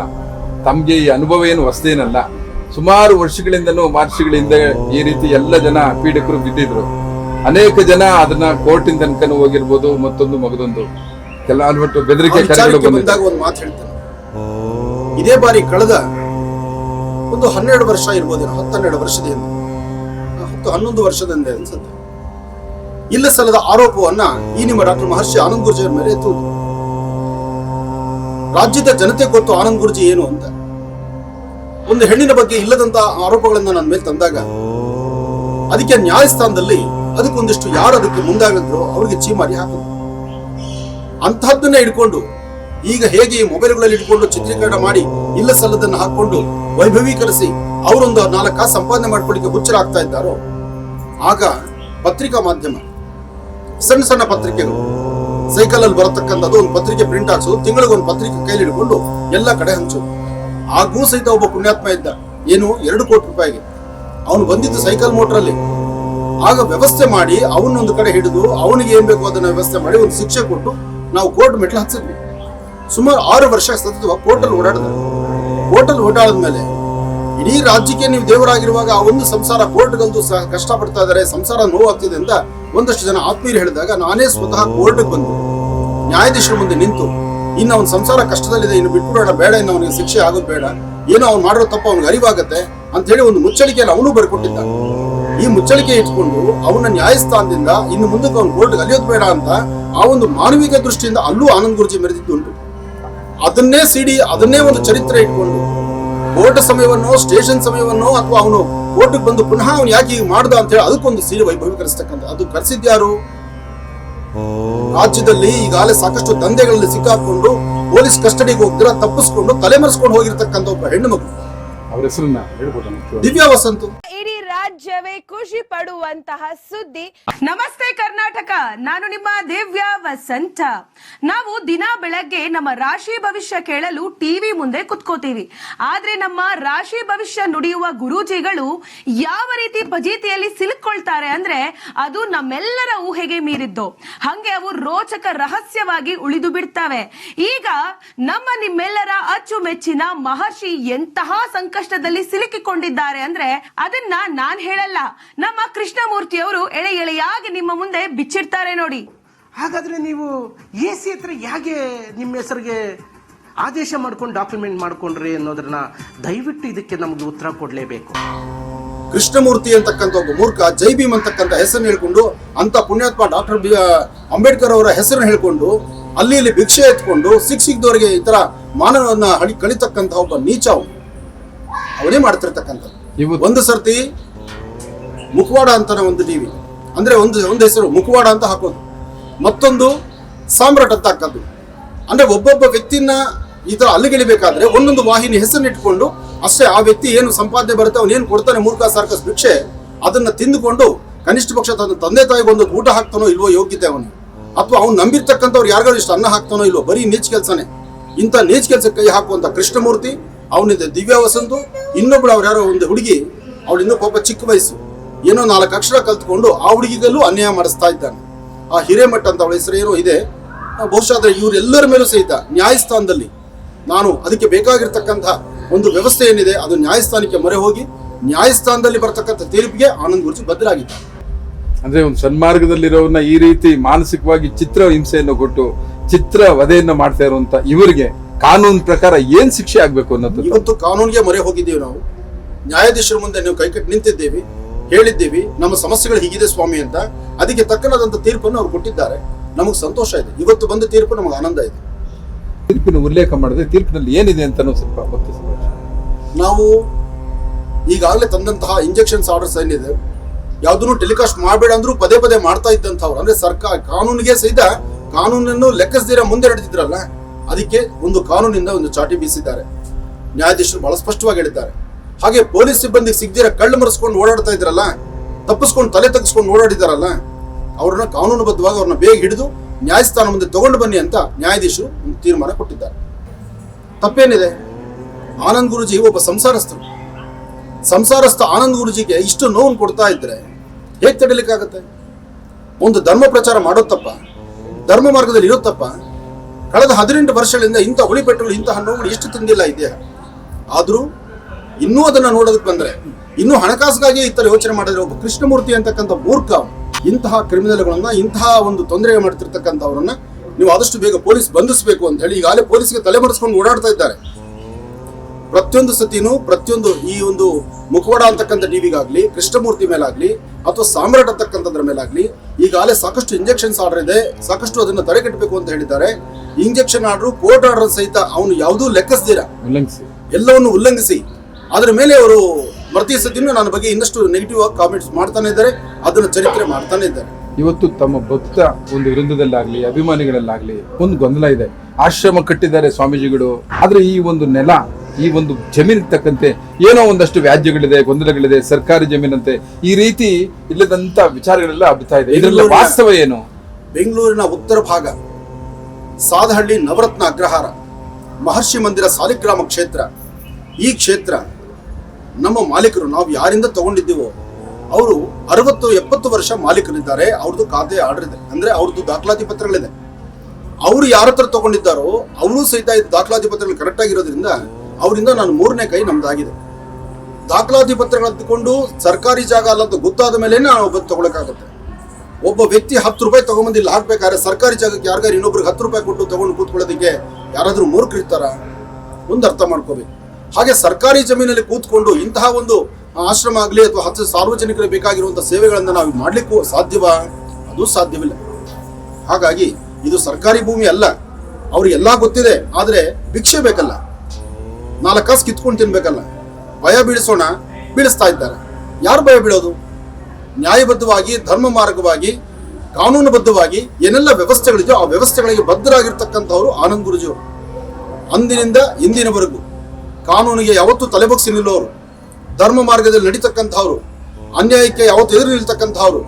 ತಮ್ಗೆ ಈ ಅನುಭವ ಏನು ಹೊಸದೇನಲ್ಲ. ಸುಮಾರು ವರ್ಷಗಳಿಂದನೂ ಮಾರ್ಷಿಗಳಿಂದ ಈ ರೀತಿ ಎಲ್ಲ ಜನ ಪೀಡಕರು ಬಿದ್ದಿದ್ರು. ಅನೇಕ ಜನ ಅದನ್ನ ಕೋರ್ಟಿನ ತನಕ ಹೋಗಿರ್ಬೋದು ಮತ್ತೊಂದು ಮಗದೊಂದು. ಕೆಲ ಅನ್ಬಿಟ್ಟು ಬೆದರಿಕೆ ಒಂದು ಮಾತು ಹೇಳ್ತೇನೆ. ಇದೇ ಬಾರಿ ಕಳೆದ ಒಂದು ಹನ್ನೆರಡು ವರ್ಷ ಇರ್ಬೋದೇನೋ ಹತ್ತು ಹನ್ನೆರಡು ವರ್ಷದ ಹಿಂದೆ ಆ, ಹತ್ತು ಹನ್ನೊಂದು ವರ್ಷದ ಹಿಂದೆ ಅನ್ಸುತ್ತೆ. ಇಲ್ಲ ಸಲದ ಆರೋಪವನ್ನ ಈ ನಿಮ್ಮ ಡಾಕ್ಟರ್ ಮಹರ್ಷಿ ಆನಂದ್ ಗುರ್ಜಿಯವರ ಮೇಲೆ ಎತ್ತುವುದು. ರಾಜ್ಯದ ಜನತೆ ಗೊತ್ತು ಆನಂದ್ ಗುರ್ಜಿ ಏನು ಅಂತ. ಒಂದು ಹೆಣ್ಣಿನ ಬಗ್ಗೆ ಇಲ್ಲದಂತ ಆರೋಪಗಳನ್ನ ನನ್ನ ಮೇಲೆ ತಂದಾಗ ಅದಕ್ಕೆ ನ್ಯಾಯಸ್ಥಾನದಲ್ಲಿ ಅದಕ್ಕೊಂದಿಷ್ಟು ಯಾರು ಅದಕ್ಕೆ ಮುಂದಾಗಿದ್ರು ಅವ್ರಿಗೆ ಚೀಮಾರಿ ಹಾಕಿದ್ರು ಅಂತಹದ್ದನ್ನೇ ಇಟ್ಕೊಂಡು ಈಗ ಹೇಗೆ ಮೊಬೈಲ್ಗಳಲ್ಲಿ ಇಟ್ಕೊಂಡು ಚಿತ್ರೀಕರಣ ಮಾಡಿ ಇಲ್ಲ ಸಲ್ಲದನ್ನ ಹಾಕೊಂಡು ವೈಭವೀಕರಿಸಿ ಅವರೊಂದು ನಾಲ್ಕು ಸಂಪಾದನೆ ಮಾಡ್ಕೊಳ್ಳಿಕ್ಕೆ ಹುಚ್ಚರಾಗ್ತಾ ಇದ್ದಾರೋ? ಆಗ ಪತ್ರಿಕಾ ಮಾಧ್ಯಮ, ಸಣ್ಣ ಸಣ್ಣ ಪತ್ರಿಕೆಗಳು ಸೈಕಲ್ ಅಲ್ಲಿ ಬರತಕ್ಕಂಥದ್ದು ಒಂದು ಪತ್ರಿಕೆ ಪ್ರಿಂಟ್ ಹಾಕ್ಸೋದು ತಿಂಗಳಿಗೆ ಒಂದು ಪತ್ರಿಕೆ ಕೈಲಿ ಹಿಡ್ಕೊಂಡು ಎಲ್ಲ ಕಡೆ ಹಂಚು ಆಗೂ ಸಹಿತ ಒಬ್ಬ ಪುಣ್ಯಾತ್ಮ ಇದ್ದ, ಏನು ಎರಡು ಕೋಟಿ ರೂಪಾಯಿಗೆ ಅವನು ಬಂದಿದ್ದು ಸೈಕಲ್ ಮೋಟ್ರಲ್ಲಿ ಆಗ ವ್ಯವಸ್ಥೆ ಮಾಡಿ ಅವನೊಂದು ಕಡೆ ಹಿಡಿದು ಅವನಿಗೆ ಏನ್ ಬೇಕು ಅದನ್ನ ವ್ಯವಸ್ಥೆ ಮಾಡಿ ಒಂದು ಶಿಕ್ಷೆ ಕೊಟ್ಟು ನಾವು ಕೋರ್ಟ್ ಮೆಟ್ಲು ಹಚ್ಚಿದ್ವಿ. ಸುಮಾರು ಆರು ವರ್ಷ ಸತತ ಪೋರ್ಟಲ್ ಓಡಾಡಿದ ಕೋರ್ಟಲ್ಲಿ ಓಡಾಡಿದ್ಮೇಲೆ ಇಡೀ ರಾಜ್ಯಕ್ಕೆ ನೀವು ದೇವರಾಗಿರುವಾಗ ಆ ಒಂದು ಸಂಸಾರ ಕೋರ್ಟ್ಗಂತೂ ಕಷ್ಟ ಪಡ್ತಾ ಇದ್ದಾರೆ, ಸಂಸಾರ ನೋವಾಗ್ತಿದೆ ಅಂತ ಒಂದಷ್ಟು ಜನ ಆತ್ಮೀಯರು ಹೇಳಿದಾಗ ನಾನೇ ಸ್ವತಃ ಕೋರ್ಟ್ಗೆ ಬಂದು ನ್ಯಾಯಾಧೀಶರ ಮುಂದೆ ನಿಂತು, ಇನ್ನು ಅವನ ಸಂಸಾರ ಕಷ್ಟದಲ್ಲಿದೆ, ಇನ್ನು ಬಿಟ್ಬಿಡೋಣ, ಬೇಡ, ಇನ್ನು ಅವನಿಗೆ ಶಿಕ್ಷೆ ಆಗೋದು ಬೇಡ, ಏನೋ ಅವ್ನು ಮಾಡಿರೋ ತಪ್ಪು ಅವ್ನಿಗೆ ಅರಿವಾಗತ್ತೆ ಅಂತ ಹೇಳಿ ಒಂದು ಮುಚ್ಚಳಿಕೆಯಲ್ಲಿ ಅವನು ಬರ್ಕೊಟ್ಟಿದ್ದ. ಈ ಮುಚ್ಚಳಿಕೆ ಇಟ್ಕೊಂಡು ಅವನ ನ್ಯಾಯಸ್ಥಾನದಿಂದ ಇನ್ನು ಮುಂದಕ್ಕೆ ಅವ್ನು ಕೋರ್ಟ್ಗೆ ಅಲಿಯೋದು ಬೇಡ ಅಂತ ಆ ಒಂದು ಮಾನವಿಕ ದೃಷ್ಟಿಯಿಂದ ಅಲ್ಲೂ ಆನಂದ್ ಗುರುಜಿ ಮೆರೆದಿದ್ದುಂಟು. ಅದನ್ನೇ ಸಿಡಿ ಅದನ್ನೇ ಒಂದು ಚರಿತ್ರೆ ಇಟ್ಕೊಂಡು. ಕೋರ್ಟ್ ಸಮಯವನ್ನು ಸ್ಟೇಷನ್ ಸಮಯವನ್ನು ಅಥವಾ ಅವನು ಕೋರ್ಟ್ಗೆ ಬಂದು ಪುನಃ ಅವನು ಯಾಕೆ ಈಗ ಮಾಡ್ದ ಅಂತ ಹೇಳಿ ಅದಕ್ಕೊಂದು ಸಿಡಿ ವೈಭವೀಕರಿಸ್ತಕ್ಕಂಥ ಅದು ಕರೆಸಿದ್ಯಾರು ರಾಜ್ಯದಲ್ಲಿ ಈಗಾಗಲೇ ಸಾಕಷ್ಟು ದಂಧೆಗಳಲ್ಲಿ ಸಿಕ್ಕಾಕೊಂಡು ಪೊಲೀಸ್ ಕಸ್ಟಡಿಗೆ ಹೋಗ್ತಿರ ತಪ್ಪಿಸ್ಕೊಂಡು ತಲೆಮರೆಸ್ಕೊಂಡು ಹೋಗಿರ್ತಕ್ಕಂಥ ಒಬ್ಬ ಹೆಣ್ಣು ಮಗು. ಅವ್ರ ಹೆಸರನ್ನ ಹೇಳ್ಬೋದಾ? ದಿವ್ಯಾ ವಸಂತು. ಇಡೀ ರಾಜ್ಯವೇ ಖುಷಿ ಪಡುವಂತಹ ಸುದ್ದಿ. ನಮಸ್ತೆ ಕರ್ನಾಟಕ. ನಾನು ನಿಮ್ಮ ದಿವ್ಯ ವಸಂತ. ನಾವು ದಿನ ಬೆಳಗ್ಗೆ ನಮ್ಮ ರಾಶಿ ಭವಿಷ್ಯ ಕೇಳಲು ಟಿವಿ ಮುಂದೆ ಕುತ್ಕೋತೀವಿ. ಆದ್ರೆ ನಮ್ಮ ರಾಶಿ ಭವಿಷ್ಯ ನುಡಿಯುವ ಗುರೂಜಿಗಳು ಯಾವ ರೀತಿ ಫಜೀತಿಯಲ್ಲಿ ಸಿಲುಕೊಳ್ತಾರೆ ಅಂದ್ರೆ ಅದು ನಮ್ಮೆಲ್ಲರ ಊಹೆಗೆ ಮೀರಿದ್ದು. ಹಂಗೆ ಅವು ರೋಚಕ ರಹಸ್ಯವಾಗಿ ಉಳಿದು ಬಿಡ್ತವೆ. ಈಗ ನಮ್ಮ ನಿಮ್ಮೆಲ್ಲರ ಅಚ್ಚುಮೆಚ್ಚಿನ ಮಹರ್ಷಿ ಎಂತಹ ಸಂಕಷ್ಟದಲ್ಲಿ ಸಿಲುಕಿಕೊಂಡಿದ್ದಾರೆ ಅಂದ್ರೆ ಅದನ್ನ ನಾನ್ ಹೇಳಲ್ಲ. ನಮ್ಮ ಕೃಷ್ಣಮೂರ್ತಿ ಅವರು ಎಳೆ ಎಳೆಯಾಗಿ ನಿಮ್ಮ ಮುಂದೆ ಬಿಚ್ಚಿಡ್ತಾರೆ ನೋಡಿ. ಹಾಗಾದ್ರೆ ನೀವು ಎ ಸಿ ಹತ್ರ ಹೇಗೆ ನಿಮ್ಮ ಹೆಸರಿಗೆ ಆದೇಶ ಮಾಡ್ಕೊಂಡು ಡಾಕ್ಯುಮೆಂಟ್ ಮಾಡ್ಕೊಂಡ್ರಿ ಅನ್ನೋದನ್ನ ದಯವಿಟ್ಟು ಇದಕ್ಕೆ ನಮಗೆ ಉತ್ತರ ಕೊಡ್ಲೇಬೇಕು. ಕೃಷ್ಣಮೂರ್ತಿ ಅಂತಕ್ಕಂಥ ಒಬ್ಬ ಮೂರ್ಖ ಜೈ ಭೀಮ್ ಅಂತಕ್ಕಂಥ ಹೆಸರನ್ನ ಹೇಳ್ಕೊಂಡು ಅಂತ ಪುಣ್ಯಾತ್ಮ ಡಾಕ್ಟರ್ ಬಿ ಅಂಬೇಡ್ಕರ್ ಅವರ ಹೆಸರನ್ನ ಹೇಳ್ಕೊಂಡು ಅಲ್ಲಿ ಇಲ್ಲಿ ಭಿಕ್ಷೆ ಎತ್ಕೊಂಡು ಸಿಕ್ ಸಿಕ್ದವರಿಗೆ ಈ ತರ ಮಾನವನ್ನ ಹಳಿ ಕಳಿತಕ್ಕಂಥ ಒಬ್ಬ ನೀಚ ಅವನು. ಮಾಡ್ತಿರ್ತಕ್ಕಂಥ ಒಂದು ಸರ್ತಿ ಮುಖವಾಡ ಅಂತಾನೆ ಒಂದು ಟಿವಿ ಅಂದ್ರೆ ಒಂದು ಒಂದು ಹೆಸರು, ಮುಖವಾಡ ಅಂತ ಹಾಕೋದು. ಮತ್ತೊಂದು ಸಾಮ್ರಾಟ್ ಅಂತ ಹಾಕೋದು. ಅಂದ್ರೆ ಒಬ್ಬೊಬ್ಬ ವ್ಯಕ್ತಿನ ಈ ಥರ ಅಲ್ಲಿಗಿಳಿಬೇಕಾದ್ರೆ ಒಂದೊಂದು ವಾಹಿನಿ ಹೆಸರನ್ನ ಇಟ್ಕೊಂಡು ಅಷ್ಟೇ ಆ ವ್ಯಕ್ತಿ ಏನು ಸಂಪಾದನೆ ಬರುತ್ತೆ, ಅವನು ಏನು ಕೊಡ್ತಾನೆ ಮೂರ್ಖ ಸರ್ಕಸ್ ಭಿಕ್ಷೆ, ಅದನ್ನ ತಿಂದುಕೊಂಡು ಕನಿಷ್ಠ ಪಕ್ಷ ತನ್ನ ತಂದೆ ತಾಯಿಗೆ ಒಂದು ಊಟ ಹಾಕ್ತಾನೋ ಇಲ್ವೋ ಯೋಗ್ಯತೆ ಅವನು. ಅಥವಾ ಅವ್ನು ನಂಬಿರ್ತಕ್ಕಂಥವ್ರು ಯಾರಿಗಾದ್ರು ಇಷ್ಟು ಅನ್ನ ಹಾಕ್ತಾನೋ ಇಲ್ವೋ, ಬರೀ ನೀಚ್ ಕೆಲಸನೇ. ಇಂಥ ನೀಚ್ ಕೆಲಸಕ್ಕೆ ಕೈ ಹಾಕುವಂಥ ಕೃಷ್ಣಮೂರ್ತಿ ಅವನಿಂದ ದಿವ್ಯ ವಸಂತು, ಇನ್ನೊಬ್ಳು ಅವ್ರು ಯಾರೋ ಒಂದು ಹುಡುಗಿ, ಅವಳಿಂದ ಪಾಪ ಚಿಕ್ಕ ವಯಸ್ಸು. ಏನೋ ನಾಲ್ಕು ಅಕ್ಷರ ಕಲ್ತ್ಕೊಂಡು ಆ ಹುಡುಗಿಗಲ್ಲೂ ಅನ್ಯಾಯ ಮಾಡಿಸ್ತಾ ಇದ್ದಾನೆ. ಆ ಹಿರೇಮಠ ಅಂತ ಅವಳ ಹೆಸರು ಏನೋ ಇದೆ. ಬಹುಶಃ ಆದ್ರೆ ಇವರೆಲ್ಲರ ಮೇಲೂ ಸಹಿತ ನ್ಯಾಯಸ್ಥಾನದಲ್ಲಿ ನಾನು ಅದಕ್ಕೆ ಬೇಕಾಗಿರ್ತಕ್ಕಂತಹ ಒಂದು ವ್ಯವಸ್ಥೆ ಏನಿದೆ ಅದು ನ್ಯಾಯಸ್ಥಾನಕ್ಕೆ ಮೊರೆ ಹೋಗಿ ನ್ಯಾಯಸ್ಥಾನದಲ್ಲಿ ಬರ್ತಕ್ಕಂಥ ತೀರ್ಪಿಗೆ ಆನಂದ್ ಗುರುಜಿ ಬದ್ಧರಾಗಿದ್ದಾರೆ. ಅಂದ್ರೆ ಒಂದು ಸನ್ಮಾರ್ಗದಲ್ಲಿರೋನ್ನ ಈ ರೀತಿ ಮಾನಸಿಕವಾಗಿ ಚಿತ್ರ ಹಿಂಸೆಯನ್ನು ಕೊಟ್ಟು ಚಿತ್ರ ವಧೆಯನ್ನು ಮಾಡ್ತಾ ಇರುವಂತ ಇವರಿಗೆ ಕಾನೂನು ಪ್ರಕಾರ ಏನ್ ಶಿಕ್ಷೆ ಆಗ್ಬೇಕು ಅನ್ನೋದು ಇವತ್ತು ಕಾನೂನಿಗೆ ಮೊರೆ ಹೋಗಿದ್ದೀವಿ ನಾವು. ನ್ಯಾಯಾಧೀಶರ ಮುಂದೆ ನೀವು ಕೈಕಟ್ಟು ನಿಂತಿದ್ದೀವಿ. ಹೇಳಿದ್ದೀವಿ ನಮ್ಮ ಸಮಸ್ಯೆಗಳು ಹೀಗಿದೆ ಸ್ವಾಮಿ ಅಂತ. ಅದಕ್ಕೆ ತಕ್ಕನಾದಂಥ ತೀರ್ಪನ್ನು ಅವ್ರು ಕೊಟ್ಟಿದ್ದಾರೆ. ನಮಗೆ ಸಂತೋಷ ಇದೆ. ಇವತ್ತು ಬಂದ ತೀರ್ಪು ನಮಗೆ ಆನಂದ ಇದೆ. ತೀರ್ಪಿನ ಉಲ್ಲೇಖ ಮಾಡಿದ್ರೆ ತೀರ್ಪಿನಲ್ಲಿ ಏನಿದೆ ಅಂತ ಸ್ವಲ್ಪ. ನಾವು ಈಗಾಗಲೇ ತಂದಂತಹ ಇಂಜೆಕ್ಷನ್ಸ್ ಆರ್ಡರ್ಸ್ ಏನಿದೆ ಯಾವುದನ್ನು ಟೆಲಿಕಾಸ್ಟ್ ಮಾಡಬೇಡ ಅಂದ್ರೂ ಪದೇ ಪದೇ ಮಾಡ್ತಾ ಇದ್ದಂಥವ್ರು. ಅಂದ್ರೆ ಸರ್ಕಾರ ಕಾನೂನಿಗೆ ಸಹಿತ ಕಾನೂನನ್ನು ಲೆಕ್ಕಿಸದಿರ ಮುಂದೆ ನಡೆದಿದ್ರಲ್ಲ ಅದಕ್ಕೆ ಒಂದು ಕಾನೂನಿಂದ ಒಂದು ಚಾಟಿ ಬೀಸಿದ್ದಾರೆ. ನ್ಯಾಯಾಧೀಶರು ಬಹಳ ಸ್ಪಷ್ಟವಾಗಿ ಹೇಳಿದ್ದಾರೆ. ಹಾಗೆ ಪೊಲೀಸ್ ಸಿಬ್ಬಂದಿಗೆ ಸಿಗ್ದಿರ ಕಳ್ಳು ಮರೆಸ್ಕೊಂಡು ಓಡಾಡ್ತಾ ಇದ್ರಲ್ಲ, ತಪ್ಪಿಸ್ಕೊಂಡು ತಲೆ ತಗ್ಸ್ಕೊಂಡು ಓಡಾಡಿದಾರಲ್ಲ, ಅವ್ರನ್ನ ಕಾನೂನುಬದ್ಧವಾಗಿ ಅವ್ರನ್ನ ಬೇಗ ಹಿಡಿದು ನ್ಯಾಯಸ್ಥಾನ ಮುಂದೆ ತಗೊಂಡು ಬನ್ನಿ ಅಂತ ನ್ಯಾಯಾಧೀಶರು ತೀರ್ಮಾನ ಕೊಟ್ಟಿದ್ದಾರೆ. ತಪ್ಪೇನಿದೆ? ಆನಂದ್ ಗುರುಜಿ ಒಬ್ಬ ಸಂಸಾರಸ್ಥರು. ಸಂಸಾರಸ್ಥ ಆನಂದ್ ಗುರುಜಿಗೆ ಇಷ್ಟು ನೋವನ್ನು ಕೊಡ್ತಾ ಇದ್ರೆ ಹೇಗೆ ತಡಿಲಿಕ್ಕಾಗತ್ತೆ? ಒಂದು ಧರ್ಮ ಪ್ರಚಾರ ಮಾಡೋತ್ತಪ್ಪ ಧರ್ಮ ಮಾರ್ಗದಲ್ಲಿ ಇರುತ್ತಪ್ಪ ಕಳೆದ ಹದಿನೆಂಟು ವರ್ಷಗಳಿಂದ ಇಂಥ ಹುಳಿ ಪೆಟ್ರೋಲ್, ಇಂತಹ ನೋವುಗಳು ಎಷ್ಟು ತಿಂದಿಲ್ಲ ಇದೆಯಾ ಆದ್ರೂ ಇನ್ನೂ ಅದನ್ನ ನೋಡೋದಕ್ಕೆ ಬಂದ್ರೆ ಇನ್ನೂ ಹಣಕಾಸುಗಾಗಿ ಈ ತರ ಯೋಚನೆ ಮಾಡಿದ್ರೆ ಒಬ್ಬ ಕೃಷ್ಣಮೂರ್ತಿ ಅಂತಕ್ಕಂಥ ಮೂರ್ಖ. ಇಂತಹ ಕ್ರಿಮಿನಲ್ಗಳನ್ನ ಇಂತಹ ಒಂದು ತೊಂದರೆ ಮಾಡ್ತಿರ್ತಕ್ಕಂಥವ್ರನ್ನ ನೀವು ಆದಷ್ಟು ಬೇಗ ಪೊಲೀಸ್ ಬಂಧಿಸಬೇಕು ಅಂತ ಹೇಳಿ ಈಗಾಗಲೇ ಪೊಲೀಸ್ಗೆ ತಲೆ ಮರೆಸ್ಕೊಂಡು ಓಡಾಡ್ತಾ ಇದ್ದಾರೆ. ಪ್ರತಿಯೊಂದು ಸತಿನೂ ಪ್ರತಿಯೊಂದು ಈ ಒಂದು ಮುಖವಾಡ ಅಂತಕ್ಕಂಥ ಟಿವಿಗಾಗ್ಲಿ ಕೃಷ್ಣಮೂರ್ತಿ ಮೇಲಾಗ್ಲಿ ಅಥವಾ ಸಾಮ್ರಾಟ್ ಅಂತಕ್ಕಂಥದ್ರ ಮೇಲಾಗ್ಲಿ ಈಗಾಗಲೇ ಸಾಕಷ್ಟು ಇಂಜೆಕ್ಷನ್ಸ್ ಆರ್ಡರ್ ಇದೆ ಸಾಕಷ್ಟು ಅದನ್ನ ತಡೆಗಟ್ಟಬೇಕು ಅಂತ ಹೇಳಿದ್ದಾರೆ. ಇಂಜೆಕ್ಷನ್ ಆರ್ಡರ್ ಕೋರ್ಟ್ ಆರ್ಡರ್ ಸಹಿತ ಅವನು ಯಾವುದೂ ಲೆಕ್ಕಿಸ್ದಿರ ಎಲ್ಲವನ್ನು ಉಲ್ಲಂಘಿಸಿ. ಅದರ ಮೇಲೆ ಅವರು ಪ್ರತಿ ಸತಿನೂ ನನ್ನ ಬಗ್ಗೆ ಇನ್ನಷ್ಟು ನೆಗೆಟಿವ್ ಆಗಿ ಕಾಮೆಂಟ್ಸ್ ಮಾಡ್ತಾನೆ ಇದ್ದಾರೆ ಅದನ್ನು ಚರಿತ್ರೆ ಮಾಡ್ತಾನೆ ಇದ್ದಾರೆ. ಇವತ್ತು ತಮ್ಮ ಭಕ್ತ ಒಂದು ವಿರುದ್ಧದಲ್ಲಾಗ್ಲಿ ಅಭಿಮಾನಿಗಳಲ್ಲಾಗ್ಲಿ ಒಂದು ಗೊಂದಲ ಇದೆ. ಆಶ್ರಮ ಕಟ್ಟಿದ್ದಾರೆ ಸ್ವಾಮೀಜಿಗಳು ಆದ್ರೆ ಈ ಒಂದು ನೆಲ ಈ ಒಂದು ಜಮೀನಿಗೆ ತಕ್ಕಂತೆ ಏನೋ ಒಂದಷ್ಟು ವ್ಯಾಜ್ಯಗಳಿದೆ ಗೊಂದಲಗಳಿದೆ ಸರ್ಕಾರಿ ಜಮೀನಂತೆ ಈ ರೀತಿ ಇಲ್ಲದಂತ ವಿಚಾರಗಳೆಲ್ಲ ಹಬ್ಬುತ್ತಾ ಇದೆ. ಇದರಲ್ಲಿ ವಾಸ್ತವ ಏನು? ಬೆಂಗಳೂರಿನ ಉತ್ತರ ಭಾಗ ಸಾದಹಳ್ಳಿ ನವರತ್ನ ಅಗ್ರಹಾರ ಮಹರ್ಷಿ ಮಂದಿರ ಸಾಲಿಗ್ರಾಮ ಕ್ಷೇತ್ರ ಈ ಕ್ಷೇತ್ರ ನಮ್ಮ ಮಾಲೀಕರು ನಾವು ಯಾರಿಂದ ತಗೊಂಡಿದ್ದೀವೋ, ಅವರು ಅರವತ್ತು, ಎಪ್ಪತ್ತು ವರ್ಷ ಮಾಲೀಕರಿದ್ದಾರೆ, ಅವ್ರದ್ದು ಖಾತೆ ಆರ್ಡರ್ ಇದೆ ಅಂದ್ರೆ ಅವ್ರದ್ದು ದಾಖಲಾತಿ ಪತ್ರಗಳಿದೆ. ಅವರು ಯಾರ ಹತ್ರ ತಗೊಂಡಿದ್ದಾರೋ, ಅವರು ಸಹಿತ ದಾಖಲಾತಿ ಪತ್ರಗಳು ಕರೆಕ್ಟ್ ಆಗಿರೋದ್ರಿಂದ ಅವರಿಂದ ನಾನು ಮೂರನೇ ಕೈ ನಮ್ದಾಗಿದೆ. ದಾಖಲಾತಿ ಪತ್ರಗಳನ್ನು ತಗೊಂಡು ಸರ್ಕಾರಿ ಜಾಗ ಅಲ್ಲ ಅಂತ ಗೊತ್ತಾದ ಮೇಲೆ ನಾನು ಒಬ್ಬ ತಗೊಳಕಾಗುತ್ತೆ ಒಬ್ಬ ವ್ಯಕ್ತಿ ಹತ್ತು ರೂಪಾಯಿ ತಗೊಂಬಂದು ಇಲ್ಲಿ ಹಾಕ್ಬೇಕಾದ್ರೆ ಸರ್ಕಾರಿ ಜಾಗಕ್ಕೆ ಯಾರಿಗಾರು ಇನ್ನೊಬ್ರಿಗೆ ಹತ್ತು ರೂಪಾಯಿ ಕೊಟ್ಟು ತಗೊಂಡು ಕೂತ್ಕೊಳ್ಳೋದಕ್ಕೆ ಯಾರಾದರೂ ಮೂರ್ಖರಿರ್ತಾರ? ಒಂದು ಅರ್ಥ ಮಾಡ್ಕೋಬೇಕು. ಹಾಗೆ ಸರ್ಕಾರಿ ಜಮೀನಲ್ಲಿ ಕೂತ್ಕೊಂಡು ಇಂತಹ ಒಂದು ಆಶ್ರಮ ಆಗಲಿ ಅಥವಾ ಹತ್ತು ಸಾರ್ವಜನಿಕರಿಗೆ ಬೇಕಾಗಿರುವಂಥ ಸೇವೆಗಳನ್ನು ನಾವು ಮಾಡಲಿಕ್ಕೂ ಸಾಧ್ಯವಾ? ಅದು ಸಾಧ್ಯವಿಲ್ಲ. ಹಾಗಾಗಿ ಇದು ಸರ್ಕಾರಿ ಭೂಮಿ ಅಲ್ಲ. ಅವ್ರಿಗೆಲ್ಲ ಗೊತ್ತಿದೆ, ಆದರೆ ಭಿಕ್ಷೆ ಬೇಕಲ್ಲ. ನಾಲ್ಕು ಕಾಸು ಕಿತ್ಕೊಂಡು ತಿನ್ಬೇಕಲ್ಲ. ಭಯ ಬೀಳಿಸೋಣ, ಬೀಳಿಸ್ತಾ ಇದ್ದಾರೆ. ಯಾರು ಭಯ ಬೀಳೋದು? ನ್ಯಾಯಬದ್ಧವಾಗಿ, ಧರ್ಮ ಮಾರ್ಗವಾಗಿ, ಕಾನೂನುಬದ್ಧವಾಗಿ ಏನೆಲ್ಲ ವ್ಯವಸ್ಥೆಗಳಿದೆಯೋ ಆ ವ್ಯವಸ್ಥೆಗಳಿಗೆ ಬದ್ಧರಾಗಿರ್ತಕ್ಕಂಥವ್ರು ಆನಂದ್ ಗುರುಜಿಯವರು. ಅಂದಿನಿಂದ ಇಂದಿನವರೆಗೂ. ಕಾನೂನಿಗೆ ಯಾವತ್ತೂ ತಲೆಬಗ್ಸಿ ನಿಲ್ಲೋರು. ಧರ್ಮ ಮಾರ್ಗದಲ್ಲಿ ನಡೀತಕ್ಕಂಥವ್ರು ಅನ್ಯಾಯಕ್ಕೆ ಯಾವತ್ತು ಎದುರು ನಿಲ್ತಕ್ಕಂಥವ್ರು.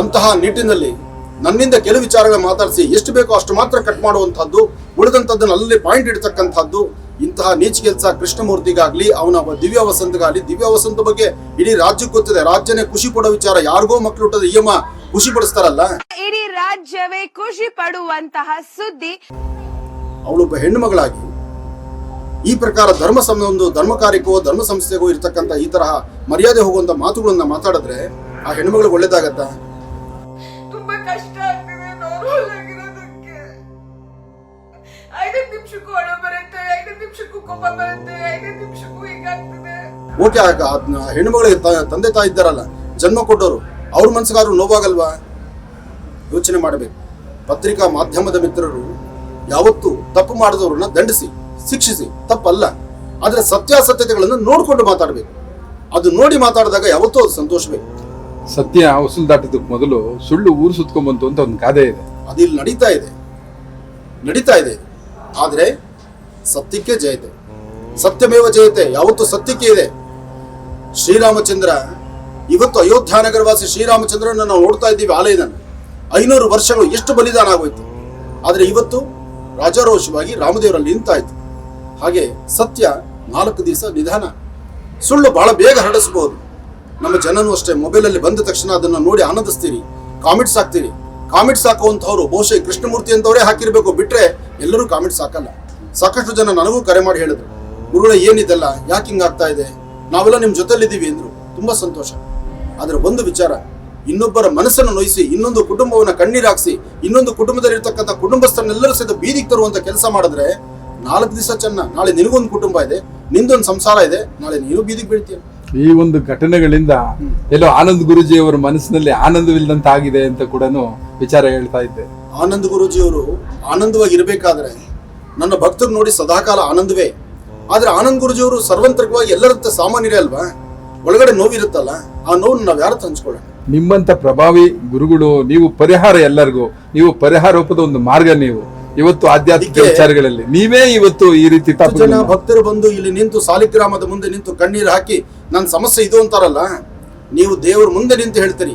ಅಂತಹ ನಿಟ್ಟಿನಲ್ಲಿ ನನ್ನಿಂದ ಕೆಲವು ವಿಚಾರಗಳ ಮಾತಾಡಿಸಿ ಎಷ್ಟು ಬೇಕೋ ಅಷ್ಟು ಮಾತ್ರ ಕಟ್ ಮಾಡುವಂಥದ್ದು ಉಳಿದಂಥದ್ದನ್ನು ಅಲ್ಲಿ ಪಾಯಿಂಟ್ ಇಡ್ತಕ್ಕಂಥದ್ದು ಇಂತಹ ನೀಚ ಕೆಲಸ ಕೃಷ್ಣಮೂರ್ತಿಗಾಗ್ಲಿ ಅವನ ಒಬ್ಬ ದಿವ್ಯ ವಸಂತಗಾಗ್ಲಿ ದಿವ್ಯ ವಸಂತ ಬಗ್ಗೆ ಇಡೀ ರಾಜ್ಯಕ್ಕೆ ಗೊತ್ತಿದೆ. ರಾಜ್ಯನೇ ಖುಷಿ ಪಡೋ ವಿಚಾರ ಯಾರಿಗೋ ಮಕ್ಕಳು ಹುಟ್ಟದ ಇಯಮ ಖುಷಿ ಪಡಿಸ್ತಾರಲ್ಲ? ಇಡೀ ರಾಜ್ಯವೇ ಖುಷಿ ಪಡುವಂತಹ ಸುದ್ದಿ. ಅವಳೊಬ್ಬ ಹೆಣ್ಣು ಮಗಳಾಗಿ ಈ ಪ್ರಕಾರ ಧರ್ಮ ಸಂ ಒಂದು ಧರ್ಮ ಕಾರ್ಯಕ್ಕೋ ಧರ್ಮ ಸಂಸ್ಥೆಗೋ ಇರ್ತಕ್ಕಂಥ ಈ ತರಹ ಮರ್ಯಾದೆ ಹೋಗುವಂತ ಮಾತುಗಳನ್ನ ಮಾತಾಡಿದ್ರೆ ಆ ಹೆಣ್ಮಗಳು ಒಳ್ಳೇದಾಗತ್ತ? ತುಂಬಾ ಕಷ್ಟ ಆಗ್ತಿದೆ ನಿಮಿಷಕ್ಕೂ ಹಣ ಬರುತ್ತೆ ಐದೈದು ನಿಮಿಷಕ್ಕೂ ಕೋಪ ಬರುತ್ತೆ ಐದೈದು ನಿಮಿಷಕ್ಕೂ ಹೀಗಾಗ್ತಿದೆ. ಓಕೆ ಆಗ ಹೆಣ್ಮಗಳಿಗೆ ತಂದೆ ತಾಯಿ ಇದ್ದಾರಲ್ಲ ಜನ್ಮ ಕೊಟ್ಟವರು ಅವ್ರ ಮನ್ಸಿಗಾದ್ರು ನೋವಾಗಲ್ವಾ? ಯೋಚನೆ ಮಾಡಬೇಕು. ಪತ್ರಿಕಾ ಮಾಧ್ಯಮದ ಮಿತ್ರರು ಯಾವತ್ತೂ ತಪ್ಪು ಮಾಡಿದವ್ರನ್ನ ದಂಡಿಸಿ. ಶಿಕ್ಷಿಸಿ ತಪ್ಪಲ್ಲ. ಆದ್ರೆ ಸತ್ಯಾಸತ್ಯತೆಗಳನ್ನು ನೋಡ್ಕೊಂಡು ಮಾತಾಡಬೇಕು. ಅದು ನೋಡಿ ಮಾತಾಡಿದಾಗ ಯಾವತ್ತೂ ಅದು ಸಂತೋಷವೇ ಸತ್ಯ ಹೊಸಲು ದಾಟೋದಕ್ಕೆ ಮೊದಲು ಸುಳ್ಳು ಊರು ಸುತ್ಕೊಂಬಂತು ಅಂತ ಒಂದು ಗಾದೆ ಇದೆ. ಅದು ಇಲ್ಲಿ ನಡೀತಾ ಇದೆ. ನಡೀತಾ ಇದೆ. ಆದರೆ ಸತ್ಯಕ್ಕೆ ಜಯತೆ. ಸತ್ಯಮೇವ ಜಯತೆ. ಯಾವತ್ತು ಸತ್ಯಕ್ಕೆ ಇದೆ. ಶ್ರೀರಾಮಚಂದ್ರ ಇವತ್ತು ಅಯೋಧ್ಯ ನಗರವಾಸಿ ಶ್ರೀರಾಮಚಂದ್ರನ ನಾವು ನೋಡ್ತಾ ಇದ್ದೀವಿ ಆಲಯದನ್ನು ಐನೂರು ವರ್ಷಗಳು ಎಷ್ಟು ಬಲಿದಾನ ಆಗೋಯ್ತು. ಆದರೆ ಇವತ್ತು ರಾಜಾರೋಷವಾಗಿ ರಾಮದೇವರಲ್ಲಿ ನಿಂತಾಯ್ತು. ಹಾಗೆ ಸತ್ಯ ನಾಲ್ಕು ದಿವಸ ನಿಧಾನ. ಸುಳ್ಳು ಬಹಳ ಬೇಗ ಹರಡಿಸಬಹುದು. ನಮ್ಮ ಜನನು ಅಷ್ಟೇ ಮೊಬೈಲಲ್ಲಿ ಬಂದ ತಕ್ಷಣ ಅದನ್ನ ನೋಡಿ ಆನಂದಿಸ್ತೀರಿ, ಕಾಮೆಂಟ್ಸ್ ಹಾಕ್ತೀರಿ. ಕಾಮೆಂಟ್ಸ್ ಹಾಕುವಂಥವ್ರು ಬಹುಶಃ ಕೃಷ್ಣಮೂರ್ತಿ ಅಂತವರೇ ಹಾಕಿರ್ಬೇಕು ಬಿಟ್ರೆ ಎಲ್ಲರೂ ಕಾಮೆಂಟ್ಸ್ ಹಾಕಲ್ಲ. ಸಾಕಷ್ಟು ಜನ ನನಗೂ ಕರೆ ಮಾಡಿ ಹೇಳಿದ್ರು, ಗುರುಗಳ ಏನಿದೆಲ್ಲ, ಯಾಕೆ ಹಿಂಗ್ ಆಗ್ತಾ ಇದೆ? ನಾವೆಲ್ಲ ನಿಮ್ಮ ಜೊತೆಲಿದ್ದೀವಿ ಅಂದ್ರು. ತುಂಬಾ ಸಂತೋಷ. ಆದ್ರೆ ಒಂದು ವಿಚಾರ, ಇನ್ನೊಬ್ಬರ ಮನಸ್ಸನ್ನು ನೋಯಿಸಿ, ಇನ್ನೊಂದು ಕುಟುಂಬವನ್ನ ಕಣ್ಣೀರಾಕ್ಸಿ, ಇನ್ನೊಂದು ಕುಟುಂಬದಲ್ಲಿರ್ತಕ್ಕಂಥ ಕುಟುಂಬಸ್ಥರನ್ನೆಲ್ಲರೂ ಸಹಿತ ಬೀದಿಗೆ ತರುವಂತ ಕೆಲಸ ಮಾಡಿದ್ರೆ ನಾಲ್ಕು ದಿವಸ ಚೆನ್ನ ನಾಳೆ ನಿನಗೊಂದು ಕುಟುಂಬ ಇದೆ ನಿಂದೊಂದು ಸಂಸಾರ ಇದೆ ನಾಳೆ ನೀನು ಬೀದಿಗೆ ಬೀಳ್ತೀಯ. ಈ ಒಂದು ಘಟನೆಗಳಿಂದ ಎಲ್ಲೋ ಆನಂದ್ ಗುರುಜಿ ಅವರ ಮನಸ್ಸಿನಲ್ಲಿ ಆನಂದವಿಲ್ಲದಂತ ಆಗಿದೆ ಅಂತ ಕೂಡ ವಿಚಾರ ಹೇಳ್ತಾ ಇದ್ದೆ. ಆನಂದ್ ಗುರೂಜಿಯವರು ಆನಂದವಾಗಿ ಇರಬೇಕಾದ್ರೆ ನನ್ನ ಭಕ್ತರು ನೋಡಿ ಸದಾಕಾಲ ಆನಂದವೇ. ಆದ್ರೆ ಆನಂದ್ ಗುರುಜಿಯವರು ಸರ್ವಂತರ್ಗವಾಗಿ ಎಲ್ಲರಂತ ಸಾಮಾನ್ಯರೇ ಅಲ್ವಾ? ಒಳಗಡೆ ನೋವಿರುತ್ತಲ್ಲ ಆ ನೋವು ನಾವು ಯಾರು ಹಂಚ್ಕೊಳ್ಳೋಣ? ನಿಮ್ಮಂತ ಪ್ರಭಾವಿ ಗುರುಗಳು ನೀವು ಪರಿಹಾರ ಎಲ್ಲರಿಗೂ ನೀವು ಪರಿಹಾರ ರೂಪದ ಒಂದು ಮಾರ್ಗ ನೀವು. ಇವತ್ತು ಆಧ್ಯಾತ್ಮಿಕ ವಿಚಾರಗಳಲ್ಲಿ. ನೀವೇ ಇವತ್ತು ಈ ರೀತಿ ಜನ ಭಕ್ತರು ಬಂದು ಇಲ್ಲಿ ನಿಂತು ಸಾಲಿಗ್ರಾಮದ ಮುಂದೆ ನಿಂತು ಕಣ್ಣೀರು ಹಾಕಿ ನನ್ನ ಸಮಸ್ಯೆ ಇದು ಅಂತಾರಲ್ಲ ನೀವು ದೇವರ ಮುಂದೆ ನಿಂತು ಹೇಳ್ತೀರಿ.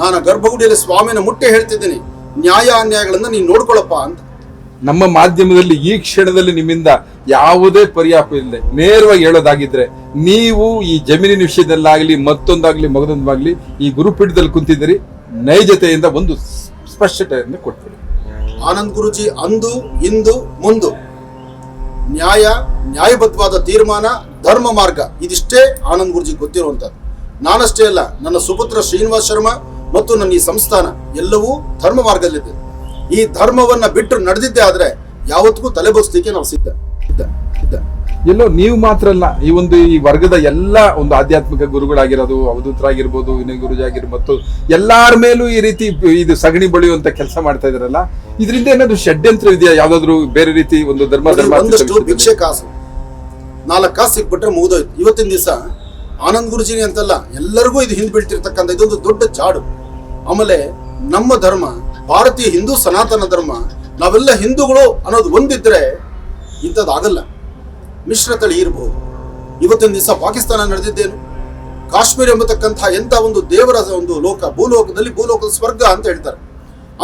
ನಾನು ಗರ್ಭಗುಡಿಯಲ್ಲಿ ಸ್ವಾಮಿನ ಮುಟ್ಟೆ ಹೇಳ್ತಿದ್ದೀನಿ. ನ್ಯಾಯ ಅನ್ಯಾಯಗಳನ್ನ ನೀನ್ ನೋಡ್ಕೊಳಪ್ಪ ಅಂತ. ನಮ್ಮ ಮಾಧ್ಯಮದಲ್ಲಿ ಈ ಕ್ಷಣದಲ್ಲಿ ನಿಮ್ಮಿಂದ ಯಾವುದೇ ಪರ್ಯಾಪ ಇಲ್ಲ ನೇರವಾಗಿ ಹೇಳೋದಾಗಿದ್ರೆ ನೀವು ಈ ಜಮೀನಿನ ವಿಷಯದಲ್ಲಾಗ್ಲಿ ಮತ್ತೊಂದಾಗ್ಲಿ ಮಗದೊಂದಾಗ್ಲಿ ಈ ಗುರುಪೀಠದಲ್ಲಿ ಕುಂತಿದ್ದೀರಿ. ನೈಜತೆಯಿಂದ ಒಂದು ಸ್ಪಷ್ಟತೆಯನ್ನು ಕೊಟ್ಬಿಡಿ. ಆನಂದ್ ಗುರುಜಿ ಅಂದು, ಇಂದು, ಮುಂದು. ನ್ಯಾಯ, ನ್ಯಾಯಬದ್ಧವಾದ ತೀರ್ಮಾನ, ಧರ್ಮ ಮಾರ್ಗ. ಇದಿಷ್ಟೇ ಆನಂದ್ ಗುರುಜಿ ಗೊತ್ತಿರುವಂತದ್ದು ನಾನಷ್ಟೇ ಅಲ್ಲ, ನನ್ನ ಸುಪುತ್ರ ಶ್ರೀನಿವಾಸ್ ಶರ್ಮಾ ಮತ್ತು ನನ್ನ ಈ ಸಂಸ್ಥಾನ ಎಲ್ಲವೂ ಧರ್ಮ ಮಾರ್ಗದಲ್ಲಿದೆ. ಈ ಧರ್ಮವನ್ನ ಬಿಟ್ಟು ನಡೆದಿದ್ದೆ ಆದ್ರೆ ಯಾವತ್ತಿಗೂ ತಲೆಬಗ್ಸ್ಲಿಕ್ಕೆ ನಾವು ಸಿದ್ಧ ಸಿದ್ಧ ಸಿದ್ಧ. ಎಲ್ಲೋ ನೀವು ಮಾತ್ರ ಅಲ್ಲ ಈ ಒಂದು ಈ ವರ್ಗದ ಎಲ್ಲ ಒಂದು ಆಧ್ಯಾತ್ಮಿಕ ಗುರುಗಳಾಗಿರೋದು ಅವಧೂತರಾಗಿರ್ಬೋದು ವಿನಯ ಗುರುಜಿ ಆಗಿರ್ಬೋದು ಮತ್ತು ಎಲ್ಲಾರ ಮೇಲೂ ಈ ರೀತಿ ಇದು ಸಗಣಿ ಬಳಿಯುವಂತ ಕೆಲಸ ಮಾಡ್ತಾ ಇದ್ರಲ್ಲ ಇದರಿಂದ ಏನಾದ್ರು ಷಡ್ಯಂತ್ರ ಇದೆಯಾ? ಯಾವ್ದಾದ್ರು ಬೇರೆ ರೀತಿ ಒಂದು ಧರ್ಮ ಧರ್ಮ ಒಂದಷ್ಟು ಭಿಕ್ಷೆ ಕಾಸು. ನಾಲ್ಕು ಕಾಸು ಸಿಕ್ಬಿಟ್ರೆ ಮುಗಿದೋಯ್ತು. ಇವತ್ತಿನ ದಿವಸ ಆನಂದ್ ಗುರುಜಿನಿ ಅಂತಲ್ಲ ಎಲ್ಲರಿಗೂ ಇದು ಹಿಂದೆ ಬೀಳ್ತಿರ್ತಕ್ಕಂಥ ಇದೊಂದು ದೊಡ್ಡ ಜಾಡು. ಆಮೇಲೆ ನಮ್ಮ ಧರ್ಮ ಭಾರತೀಯ ಹಿಂದೂ ಸನಾತನ ಧರ್ಮ ನಾವೆಲ್ಲ ಹಿಂದೂಗಳು ಅನ್ನೋದು ಒಂದಿದ್ರೆ ಇಂಥದ್ದಾಗಲ್ಲ. ಮಿಶ್ರ ತಳಿ ಇರಬಹುದು ಇವತ್ತಿನ ದಿವಸ ಪಾಕಿಸ್ತಾನ ನಡೆದಿದ್ದೇನು? ಕಾಶ್ಮೀರ ಎಂಬತಕ್ಕಂತಹ ಎಂಥ ಒಂದು ದೇವರ ಒಂದು ಲೋಕ, ಭೂಲೋಕದಲ್ಲಿ ಭೂಲೋಕದ ಸ್ವರ್ಗ ಅಂತ ಹೇಳ್ತಾರೆ.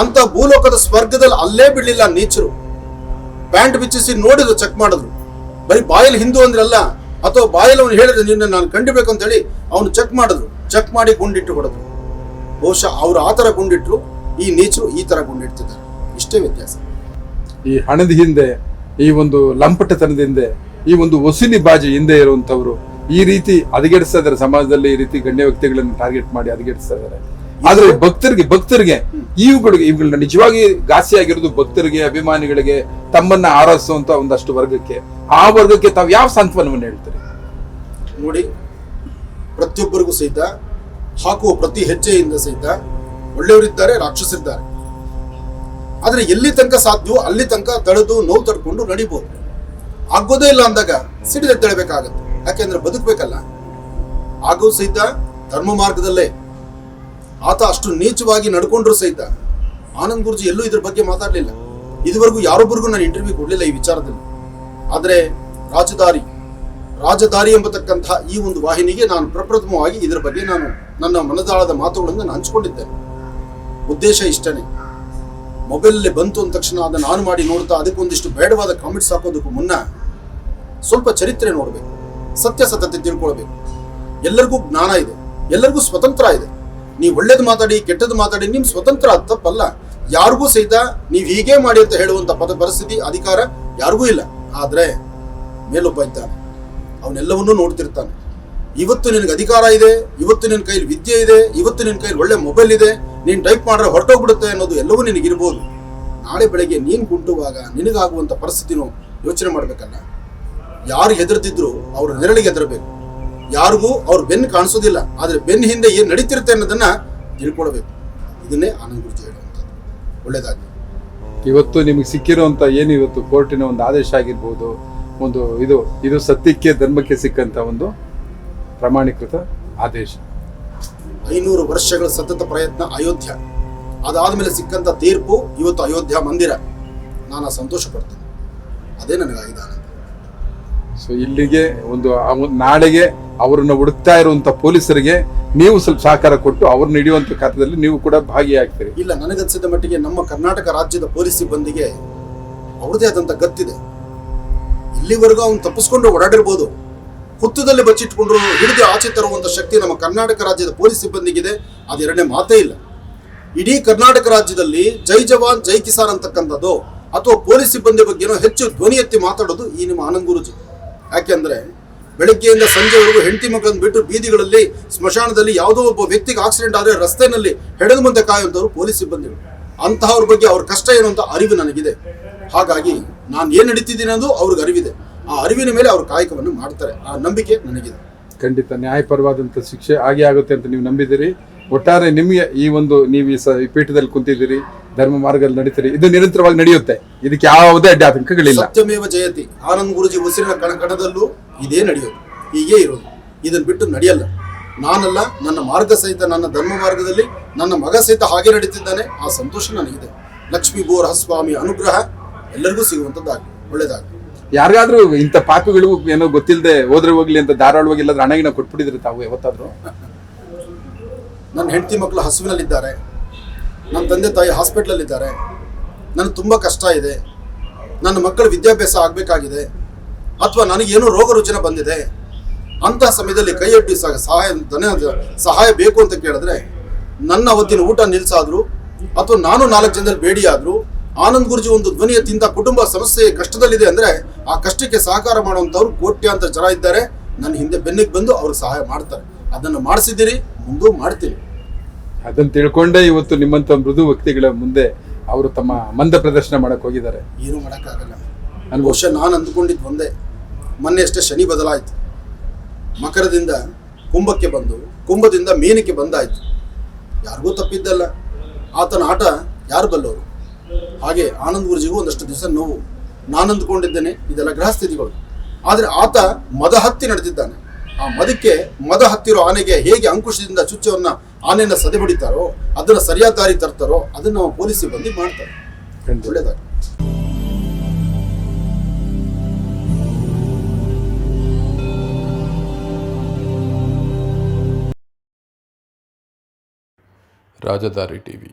ಅಂತ ಭೂಲೋಕದ ಸ್ವರ್ಗದಲ್ಲಿ ಅಲ್ಲೇ ಬಿಡ್ಲಿಲ್ಲ ನೀಚರು. ಪ್ಯಾಂಟ್ ಬಿಚ್ಚಿಸಿ ನೋಡಿದ್ರು, ಚೆಕ್ ಮಾಡಿದ್ರು. ಬರೀ ಬಾಯಲ್ಲಿ ಹಿಂದೂ ಅಂದ್ರಲ್ಲ, ಅಥವಾ ಬಾಯಲ್ಲಿ ಅವನು ಹೇಳಿದ್ರೆ ನಿನ್ನ ನಾನು ಕಂಡಿಬೇಕು ಅಂತ ಹೇಳಿ ಅವನು ಚೆಕ್ ಮಾಡಿದ್ರು. ಚೆಕ್ ಮಾಡಿ ಗುಂಡಿಟ್ಟು ಹೊಡೆದ್ರು. ಬಹುಶಃ ಅವರು ಆ ಥರ ಗುಂಡಿಟ್ರು, ಈ ನೀಚರು ಈ ಥರ ಗುಂಡಿಡ್ತಿದ್ದಾರೆ. ಇಷ್ಟೇ ವ್ಯತ್ಯಾಸ. ಈ ಹಣದ ಹಿಂದೆ, ಈ ಒಂದು ಲಂಪಟತನದ ಹಿಂದೆ ಈ ಒಂದು ವಸೂಲಿ ಬಾಜಿ ಹಿಂದೆ ಇರುವಂತವ್ರು ಈ ರೀತಿ ಹದಗೆಡಿಸ್ತಾ ಇದಾರೆ ಸಮಾಜದಲ್ಲಿ ಈ ರೀತಿ ಗಣ್ಯ ವ್ಯಕ್ತಿಗಳನ್ನು ಟಾರ್ಗೆಟ್ ಮಾಡಿ ಹದಗೆಡಿಸ್ತಾ ಇದಾರೆ ಆದ್ರೆ ಭಕ್ತರಿಗೆ ಭಕ್ತರಿಗೆ ಇವುಗಳಿಗೆ, ಇವುಗಳನ್ನ ನಿಜವಾಗಿ ಘಾಸಿ ಆಗಿರೋದು ಭಕ್ತರಿಗೆ, ಅಭಿಮಾನಿಗಳಿಗೆ ತಮ್ಮನ್ನ ಆರಾಧಿಸುವಂತ ಒಂದಷ್ಟು ವರ್ಗಕ್ಕೆ. ಆ ವರ್ಗಕ್ಕೆ ತಾವು ಯಾವ ಸಾಂತ್ವನವನ್ನು ಹೇಳ್ತೀರಿ? ನೋಡಿ, ಪ್ರತಿಯೊಬ್ಬರಿಗೂ ಸಹಿತ, ಹಾಕುವ ಪ್ರತಿ ಹೆಜ್ಜೆಯಿಂದ ಸಹಿತ ಒಳ್ಳೆಯವರಿದ್ದಾರೆ ರಾಕ್ಷಸರಿದ್ದಾರೆ. ಆದ್ರೆ ಎಲ್ಲಿ ತನಕ ಸಾಧ್ಯವೋ, ಅಲ್ಲಿ ತನಕ ತಡೆದು ನೋವು ತಡ್ಕೊಂಡು ನಡಿಬಹುದು ಆಗೋದೇ ಇಲ್ಲ ಅಂದಾಗ ಸಿಡಿದೆದ್ದೇಳಬೇಕಾಗತ್ತೆ ಯಾಕೆಂದ್ರೆ ಬದುಕಬೇಕಲ್ಲ. ಆಗೋ ಸಹಿತ ಧರ್ಮ ಮಾರ್ಗದಲ್ಲೇ ಆತ ಅಷ್ಟು ನೀಚವಾಗಿ ನಡ್ಕೊಂಡ್ರು ಸಹಿತ ಆನಂದ್ ಗುರುಜಿ ಎಲ್ಲೂ ಇದ್ರ ಬಗ್ಗೆ ಮಾತಾಡಲಿಲ್ಲ. ಇದುವರೆಗೂ ಯಾರೊಬ್ಬರಿಗೂ ನಾನು ಇಂಟರ್ವ್ಯೂ ಕೊಡಲಿಲ್ಲ ಈ ವಿಚಾರದಲ್ಲಿ. ಆದರೆ ರಾಜದಾರಿ ರಾಜದಾರಿ ಎಂಬತಕ್ಕಂತಹ ಈ ಒಂದು ವಾಹಿನಿಗೆ ನಾನು ಪ್ರಪ್ರಥಮವಾಗಿ ಇದರ ಬಗ್ಗೆ ನಾನು ನನ್ನ ಮನದಾಳದ ಮಾತುಗಳನ್ನು ನಾನು ಹಂಚಿಕೊಂಡಿದ್ದೇನೆ. ಉದ್ದೇಶ ಇಷ್ಟನೇ. ಮೊಬೈಲಲ್ಲಿ ಬಂತು ಅಂದ ತಕ್ಷಣ ಅದನ್ನು ಆನ್ ಮಾಡಿ ನೋಡ್ತಾ ಅದಕ್ಕೊಂದಿಷ್ಟು ಬೇಡವಾದ ಕಾಮೆಂಟ್ಸ್ ಹಾಕೋದಕ್ಕೂ ಮುನ್ನ ಸ್ವಲ್ಪ ಚರಿತ್ರೆ ನೋಡಬೇಕು ಸತ್ಯಾಸತ್ಯತೆ ತಿಳ್ಕೊಳ್ಬೇಕು. ಎಲ್ಲರಿಗೂ ಜ್ಞಾನ ಇದೆ, ಎಲ್ಲರಿಗೂ ಸ್ವತಂತ್ರ ಇದೆ. ನೀವು ಒಳ್ಳೇದು ಮಾತಾಡಿ ಕೆಟ್ಟದ್ದು ಮಾತಾಡಿ, ನಿಮ್ ಸ್ವತಂತ್ರ ಅದು ತಪ್ಪಲ್ಲ. ಯಾರಿಗೂ ಸಹಿತ ನೀವು ಹೀಗೆ ಮಾಡಿ ಅಂತ ಹೇಳುವಂತ ಪದ ಪರಿಸ್ಥಿತಿ, ಅಧಿಕಾರ ಯಾರಿಗೂ ಇಲ್ಲ. ಆದ್ರೆ ಮೇಲೊಬ್ಬ ಇದ್ದಾನೆ. ಅವನ್ನೆಲ್ಲವನ್ನೂ ನೋಡ್ತಿರ್ತಾನೆ. ಇವತ್ತು ನಿನಗೆ ಅಧಿಕಾರ ಇದೆ, ಇವತ್ತು ನಿನ್ನ ಕೈಲಿ ವಿದ್ಯೆ ಇದೆ, ಇವತ್ತು ನಿನ್ನ ಕೈಲಿ ಒಳ್ಳೆ ಮೊಬೈಲ್ ಇದೆ ನೀನು ಟೈಪ್ ಮಾಡ್ರೆ ಹೊರಟೋಗ್ಬಿಡುತ್ತೆ ಅನ್ನೋದು ಎಲ್ಲವೂ ನಿನಗಿರ್ಬೋದು. ನಾಳೆ ಬೆಳಗ್ಗೆ ನೀನು ಕುಂಟುವಾಗ ನಿನಗಾಗುವಂಥ ಪರಿಸ್ಥಿತಿನೂ ಯೋಚನೆ ಮಾಡಬೇಕಲ್ಲ. ಯಾರು ಹೆದರ್ತಿದ್ರು ಅವ್ರ ನೆರಳಿಗೆ ಹೆದರಬೇಕು. ಯಾರಿಗೂ ಅವ್ರ ಬೆನ್ನು ಕಾಣಿಸೋದಿಲ್ಲ. ಆದರೆ ಬೆನ್ನು ಹಿಂದೆ ಏನು ನಡೀತಿರುತ್ತೆ ಅನ್ನೋದನ್ನ ತಿಳ್ಕೊಳ್ಬೇಕು. ಇದನ್ನೇ ಆನಂದ್ ಗುರುಜಿ ಹೇಳುವಂಥದ್ದು. ಒಳ್ಳೆಯದಾಗಿ ಇವತ್ತು ನಿಮಗೆ ಸಿಕ್ಕಿರುವಂತ ಏನು ಇವತ್ತು ಕೋರ್ಟಿನ ಒಂದು ಆದೇಶ ಆಗಿರ್ಬೋದು, ಒಂದು ಇದು ಇದು ಸತ್ಯಕ್ಕೆ ಧರ್ಮಕ್ಕೆ ಸಿಕ್ಕಂತ ಒಂದು ಪ್ರಮಾಣೀಕೃತ ಆದೇಶ. ಐನೂರು ವರ್ಷಗಳ ಸತತ ಪ್ರಯತ್ನ ಅಯೋಧ್ಯ. ಅದಾದ್ಮೇಲೆ ಸಿಕ್ಕಂಥ ತೀರ್ಪು ಇವತ್ತು ಅಯೋಧ್ಯ ಮಂದಿರ. ನಾನು ಸಂತೋಷ ಪಡ್ತೇನೆ ಅದೇ ನನಗೆ ಆನಂದ ಸೊ ಇಲ್ಲಿಗೆ ಒಂದು ನಾಳೆಗೆ ಅವರನ್ನು ಹುಡುಕ್ತಾ ಇರುವಂತ ಪೊಲೀಸರಿಗೆ ನೀವು ಸ್ವಲ್ಪ ಸಹಕಾರ ಕೊಟ್ಟು ಅವ್ರನ್ನ ಹಿಡಿಯುವಂತ ಕಾರ್ಯದಲ್ಲಿ ನೀವು ಕೂಡ ಭಾಗಿಯಾಗ್ತೀರಿ. ಇಲ್ಲ ನನಗನ್ಸಿದ ಮಟ್ಟಿಗೆ ನಮ್ಮ ಕರ್ನಾಟಕ ರಾಜ್ಯದ ಪೊಲೀಸ್ ಸಿಬ್ಬಂದಿಗೆ ಅವ್ರದೇ ಆದಂತ ಗತ್ತಿದೆ. ಇಲ್ಲಿವರೆಗೂ ಅವ್ನು ತಪ್ಪಿಸ್ಕೊಂಡು ಓಡಾಡಿರ್ಬೋದು. ಹುತ್ತದಲ್ಲಿ ಬಚ್ಚಿಟ್ಕೊಂಡ್ರು ಹಿಡಿದು ಆಚೆ ತರುವಂತ ಶಕ್ತಿ ನಮ್ಮ ಕರ್ನಾಟಕ ರಾಜ್ಯದ ಪೊಲೀಸ್ ಸಿಬ್ಬಂದಿಗಿದೆ. ಅದು ಎರಡನೇ ಮಾತೇ ಇಲ್ಲ. ಇಡೀ ಕರ್ನಾಟಕ ರಾಜ್ಯದಲ್ಲಿ ಜೈ ಜವಾನ್, ಜೈ ಕಿಸಾನ್ ಅಂತಕ್ಕಂಥದ್ದು ಅಥವಾ ಪೊಲೀಸ್ ಸಿಬ್ಬಂದಿ ಬಗ್ಗೆನೋ ಹೆಚ್ಚು ಧ್ವನಿ ಎತ್ತಿ ಮಾತಾಡೋದು ಈ ನಿಮ್ಮ ಆನಂದ್ ಗುರುಜಿ ಯಾಕೆಂದ್ರೆ ಬೆಳಗ್ಗೆಯಿಂದ ಸಂಜೆವರೆಗೂ ಹೆಂಡತಿ ಮಕ್ಕಳನ್ನು ಬಿಟ್ಟು ಬೀದಿಗಳಲ್ಲಿ ಸ್ಮಶಾನದಲ್ಲಿ ಯಾವುದೋ ಒಬ್ಬ ವ್ಯಕ್ತಿಗೆ ಆಕ್ಸಿಡೆಂಟ್ ಆದರೆ ರಸ್ತೆಯಲ್ಲಿ ಹೆಡೆದ ಮುಂದೆ ಕಾಯುವಂಥವ್ರು ಪೊಲೀಸ್ ಸಿಬ್ಬಂದಿಗಳು. ಅಂತಹವ್ರ ಬಗ್ಗೆ ಅವ್ರ ಕಷ್ಟ ಏನು ಅಂತ ಅರಿವು ನನಗಿದೆ. ಹಾಗಾಗಿ ನಾನು ಏನು ನಡೀತಿದ್ದೀನಿ ಅನ್ನೋದು ಅವ್ರಿಗೆ ಅರಿವಿದೆ. ಆ ಅರಿವಿನ ಮೇಲೆ ಅವರು ಕಾಯಕವನ್ನು ಮಾಡ್ತಾರೆ. ಆ ನಂಬಿಕೆ ನನಗಿದೆ. ಖಂಡಿತ ನ್ಯಾಯಪರವಾದಂಥ ಶಿಕ್ಷೆ ಆಗೇ ಆಗುತ್ತೆ ಅಂತ ನೀವು ನಂಬಿದ್ದೀರಿ. ಒಟ್ಟಾರೆ ನಿಮಗೆ ಈ ಒಂದು ನೀವು ಈ ಸ- ಈ ಪೀಠದಲ್ಲಿ ಕುಂತಿದ್ದೀರಿ ಧರ್ಮ ಮಾರ್ಗದಲ್ಲಿ ನಡೀತೀರಿ ಇದು ನಿರಂತರವಾಗಿ ನಡೆಯುತ್ತೆ. ಇದಕ್ಕೆ ಯಾವುದೇ ಅಡ್ಡಿ ಆತಂಕಗಳಿಲ್ಲ. ಸತ್ಯಮೇವ ಜಯತಿ. ಆನಂದ್ ಗುರುಜಿ ಉಸಿರಿನ ಕಣಕಣದಲ್ಲೂ ಇದೇ ನಡೆಯೋದು. ಹೀಗೆ ಇರೋದು. ಇದನ್ನು ಬಿಟ್ಟು ನಡೆಯಲ್ಲ. ನಾನಲ್ಲ ನನ್ನ ಮಾರ್ಗ ಸಹಿತ ನನ್ನ ಧರ್ಮ ಮಾರ್ಗದಲ್ಲಿ ನನ್ನ ಮಗ ಸಹಿತ ಹಾಗೆ ನಡೀತಿದ್ದಾನೆ. ಆ ಸಂತೋಷ ನನಗಿದೆ. ಲಕ್ಷ್ಮೀ ಬೋರಹ ಸ್ವಾಮಿ ಅನುಗ್ರಹ ಎಲ್ಲರಿಗೂ ಸಿಗುವಂಥದ್ದಾಗಲಿ. ಒಳ್ಳೇದಾಗಲಿ ಯಾರಿಗಾದ್ರೂ ಇಂಥ ಪಾಪಿಗಳು ಏನೋ ಗೊತ್ತಿಲ್ಲದೆ ಹೋದ್ರೆ ಹೋಗ್ಲಿ ಅಂತ ಧಾರಾಳವಾಗಿ ಇಲ್ಲದ್ರೆ ಹಣಗಿನ ಕೊಟ್ಬಿಟ್ಟಿದ್ರೆ ತಾವು ಯಾವತ್ತಾದ್ರೂ? ನನ್ನ ಹೆಂಡತಿ ಮಕ್ಕಳು ಹಸುವಿನಲ್ಲಿದ್ದಾರೆ. ನನ್ನ ತಂದೆ ತಾಯಿ ಹಾಸ್ಪಿಟ್ಲಲ್ಲಿದ್ದಾರೆ. ನನಗೆ ತುಂಬ ಕಷ್ಟ ಇದೆ. ನನ್ನ ಮಕ್ಕಳ ವಿದ್ಯಾಭ್ಯಾಸ ಆಗಬೇಕಾಗಿದೆ. ಅಥವಾ ನನಗೇನೋ ರೋಗ ರುಜಿನ ಬಂದಿದೆ. ಅಂತಹ ಸಮಯದಲ್ಲಿ ಕೈ ಅಡ್ಡಿ ಸಹ- ಸಹಾಯ, ಧನ ಸಹಾಯ ಬೇಕು ಅಂತ ಕೇಳಿದ್ರೆ ನನ್ನ ಅವತ್ತಿನ ಊಟ ನಿಲ್ಸಾದ್ರು, ಅಥವಾ ನಾನು ನಾಲ್ಕು ಜನದಲ್ಲಿ ಬೇಡಿಯಾದರೂ ಆನಂದ್ ಗುರುಜಿ ಒಂದು ಧ್ವನಿ ಎತ್ತಿಂದ ಕುಟುಂಬ ಸಮಸ್ಯೆ ಕಷ್ಟದಲ್ಲಿದೆ ಅಂದ್ರೆ ಆ ಕಷ್ಟಕ್ಕೆ ಸಹಕಾರ ಮಾಡುವಂತವ್ರು ಕೋಟ್ಯಾಂತರ ಜನ ಇದ್ದಾರೆ. ನನ್ನ ಹಿಂದೆ ಬೆನ್ನಿಗೆ ಬಂದು ಅವ್ರಿಗೆ ಸಹಾಯ ಮಾಡ್ತಾರೆ. ಅದನ್ನು ಮಾಡಿಸಿದ್ದೀರಿ ಮುಂದೂ ಮಾಡ್ತೀರಿ ಅದನ್ನು ತಿಳ್ಕೊಂಡೇ ಇವತ್ತು ನಿಮ್ಮಂತ ಮೃದು ವ್ಯಕ್ತಿಗಳ ಮುಂದೆ ಅವರು ತಮ್ಮ ಮಂದ ಪ್ರದರ್ಶನ ಮಾಡಕ್ ಹೋಗಿದ್ದಾರೆ. ಏನು ಮಾಡೋಕ್ಕಾಗಲ್ಲ. ನನ್ನ ವರ್ಷ ನಾನು ಅಂದ್ಕೊಂಡಿದ್ದು ಒಂದೇ. ಮೊನ್ನೆ ಅಷ್ಟೇ ಶನಿ ಬದಲಾಯಿತು. ಮಕರದಿಂದ ಕುಂಭಕ್ಕೆ ಬಂದು ಕುಂಭದಿಂದ ಮೀನಕ್ಕೆ ಬಂದಾಯಿತು. ಯಾರಿಗೂ ತಪ್ಪಿದ್ದಲ್ಲ. ಆತನ ಆಟ ಯಾರು ಬಲ್ಲವರು? ಹಾಗೆ ಆನಂದ್ ಗುರುಜಿಗೂ ಒಂದಷ್ಟು ದಿವಸ ನೋವು. ನಾನು ಅಂದುಕೊಂಡಿದ್ದೇನೆ ಇದೆಲ್ಲ ಗೃಹಸ್ಥಿತಿಗಳು ಆದರೆ ಆತ ಮದ ಹತ್ತಿ ನಡೆದಿದ್ದಾನೆ. ಆ ಮದಕ್ಕೆ ಮದ ಹತ್ತಿರೋ ಆನೆಗೆ ಹೇಗೆ ಅಂಕುಶದಿಂದ ಚುಚ್ಚವನ್ನು ಆನೆಯನ್ನ ಸದೆ ಬಡಿತಾರೋ ಅದನ್ನ ಸರಿಯಾದ ದಾರಿ ತರ್ತಾರೋ ಅದನ್ನ ನಾವು ಪೊಲೀಸ್ ಸಿಬ್ಬಂದಿ ಮಾಡ್ತಾರೆ. ಖಂಡಿತ. ರಾಜಧಾರಿ ರಾಜದಾರಿ ಟಿವಿ.